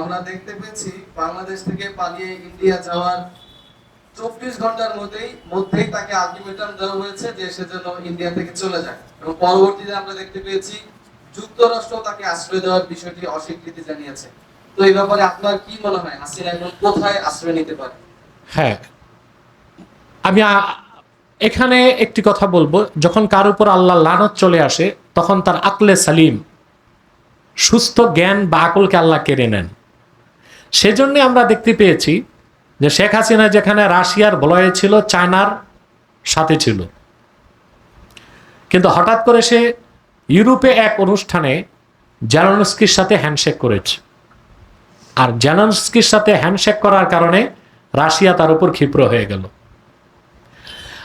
আমরা দেখতে পেয়েছি বাংলাদেশ থেকে পালিয়ে ইন্ডিয়া যাওয়ার চব্বিশ ঘণ্টার মধ্যেই মধ্যেই তাকে আলটিমেটাম দেওয়া হয়েছে যে সে যেন ইন্ডিয়া থেকে চলে যায়। এবং পরবর্তীতে আমরা দেখতে পেয়েছি যুক্তরাষ্ট্র তাকে আশ্রয় দেওয়ার বিষয়টি অস্বীকৃতি জানিয়েছে। তো এই ব্যাপারে আপনার কি মনে হয়? হাসিনা এখন কোথায় আশ্রয় নিতে পারে? হ্যাঁ। আমি এখানে একটি কথা বলব। যখন কার উপর আল্লাহ লানত চলে আসে, তখন তার আকলে সালিম, সুস্থ জ্ঞান বা আকলকে আল্লাহ কেড়ে নেন। সেজন্য আমরা দেখতে পেয়েছি যে শেখ হাসিনা যেখানে রাশিয়ার বলয়ে ছিল, চায়নার সাথে ছিল। কিন্তু হঠাৎ করে সে ইউরোপে এক অনুষ্ঠানে জ্যালনস্কির সাথে হ্যান্ডশেক করেছে। আর জ্যালনস্কির সাথে হ্যান্ডশেক করার কারণে রাশিয়া তার উপর ক্ষিপ্র হয়ে গেল।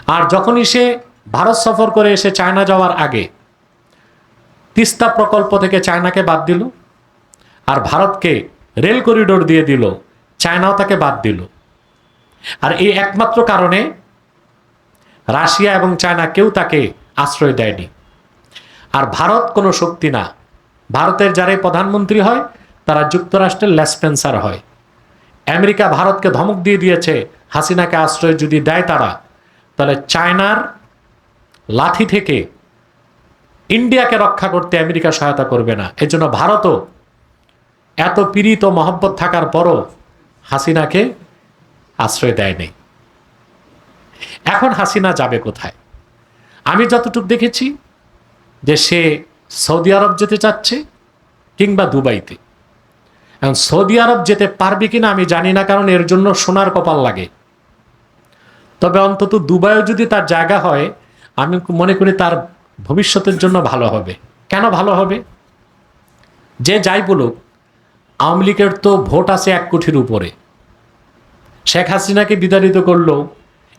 আর যখনই সে ভারত সফর করে এসে চায়না যাওয়ার আগে তিস্তা প্রকল্প থেকে চায়নাকে বাদ দিল। আর ভারতকে রেল করিডোর দিয়ে দিল, চায়নাও তাকে বাদ দিল। আর এই একমাত্র কারণে রাশিয়া এবং চায়না কেউ তাকে আশ্রয় দেয়নি। আর ভারত কোনো শক্তি না। ভারতের যারাই প্রধানমন্ত্রী হয়, তারা যুক্তরাষ্ট্রের লেসপেন্সার হয়। আমেরিকা ভারতকে ধমক দিয়ে দিয়েছে, হাসিনাকে আশ্রয় যদি দেয় তারা, তাহলে চায়নার লাথি থেকে ইন্ডিয়াকে রক্ষা করতে আমেরিকা সহায়তা করবে না। এজন্য ভারতও এত পীড়িত মহব্বত থাকার পরও হাসিনাকে আশ্রয় দেয়নি। এখন হাসিনা যাবে কোথায়? আমি যতটুকু দেখেছি যে সে সৌদি আরব যেতে চাচ্ছে কিংবা দুবাইতে। এখন সৌদি আরব যেতে পারবে কিনা আমি জানি না, কারণ এর জন্য সোনার কপাল লাগে। তবে অন্তত দুবাইও যদি তার জায়গা হয়, আমি মনে করি তার ভবিষ্যতের জন্য ভালো হবে। কেন ভালো হবে? যে যাই বলুক আওয়ামী লীগের তো ভোট আছে এক কোটির উপরে। শেখ হাসিনাকে বিতাড়িত করল,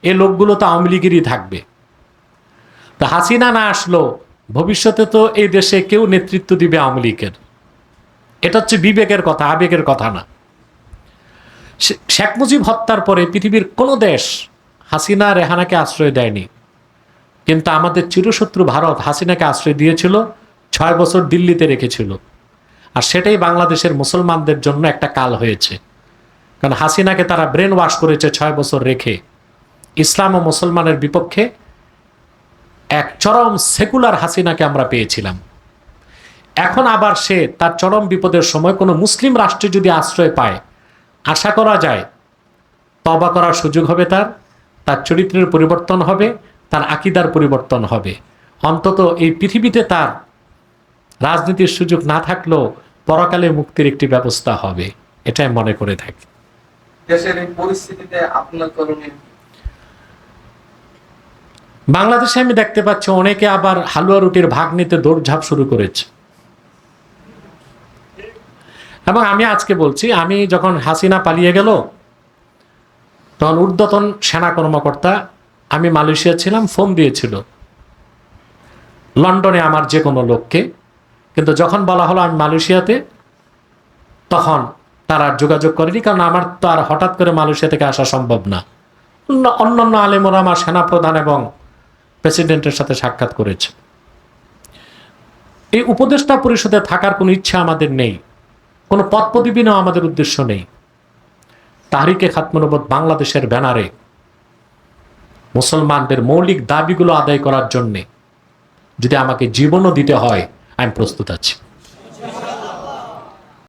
এ লোকগুলো তো আওয়ামী লীগেরই থাকবে। তা হাসিনা না আসলো, ভবিষ্যতে তো এই দেশে কেউ নেতৃত্ব দিবে আওয়ামী লীগের। এটা হচ্ছে বিবেকের কথা, আবেগের কথা না। শেখ মুজিব হত্যার পরে পৃথিবীর কোনো দেশ হাসিনা রেহানাকে আশ্রয় দেয়নি। কিন্তু আমাদের চিরশত্রু ভারত হাসিনাকে আশ্রয় দিয়েছিল, ছয় বছর দিল্লিতে রেখেছিল। আর সেটাই বাংলাদেশের মুসলমানদের জন্য একটা কাল হয়েছে। কারণ হাসিনাকে তারা ব্রেন ওয়াশ করেছে ছয় বছর রেখে। ইসলাম ও মুসলমানের বিপক্ষে এক চরম সেকুলার হাসিনাকে আমরা পেয়েছিলাম। এখন আবার সে তার চরম বিপদের সময় কোনো মুসলিম রাষ্ট্রে যদি আশ্রয় পায়, আশা করা যায় তবা করার সুযোগ হবে তার তার চরিত্রের পরিবর্তন হবে, তার আকিদার পরিবর্তন হবে। অন্তত এই পৃথিবীতে তার রাজনীতির সুযোগ না থাকলেও পরকালে মুক্তির একটি ব্যবস্থা হবে এটাই মনে করে থাকি। দেশের এই পরিস্থিতিতে আপনার করণীয় বাংলাদেশে আমি দেখতে পাচ্ছি অনেকে আবার হালুয়া রুটির ভাগ নিতে দৌড়ঝাঁপ শুরু করেছে। এবং আমি আজকে বলছি আমি যখন হাসিনা পালিয়ে গেল তখন ঊর্ধ্বতন সেনা কর্মকর্তা আমি মালয়েশিয়া ছিলাম ফোন দিয়েছিল লন্ডনে আমার যে কোনো লোককে কিন্তু যখন বলা হলো আমি মালয়েশিয়াতে, তখন তারা আর যোগাযোগ করেনি, কারণ আমার তো আর হঠাৎ করে মালয়েশিয়া থেকে আসা সম্ভব না। অন্য- অন্যান্য আলেমরা আমার সেনাপ্রধান এবং প্রেসিডেন্টের সাথে সাক্ষাৎ করেছে। এই উপদেষ্টা পরিষদে থাকার কোনো ইচ্ছা আমাদের নেই, কোনো পদ পদবি নেওয়া আমাদের উদ্দেশ্য নেই। তাহরিকে খাতমনবত বাংলাদেশের ব্যানারে মুসলমানদের মৌলিক দাবিগুলো আদায় করার জন্যে যদি আমাকে জীবনও দিতে হয় আমি প্রস্তুত আছি।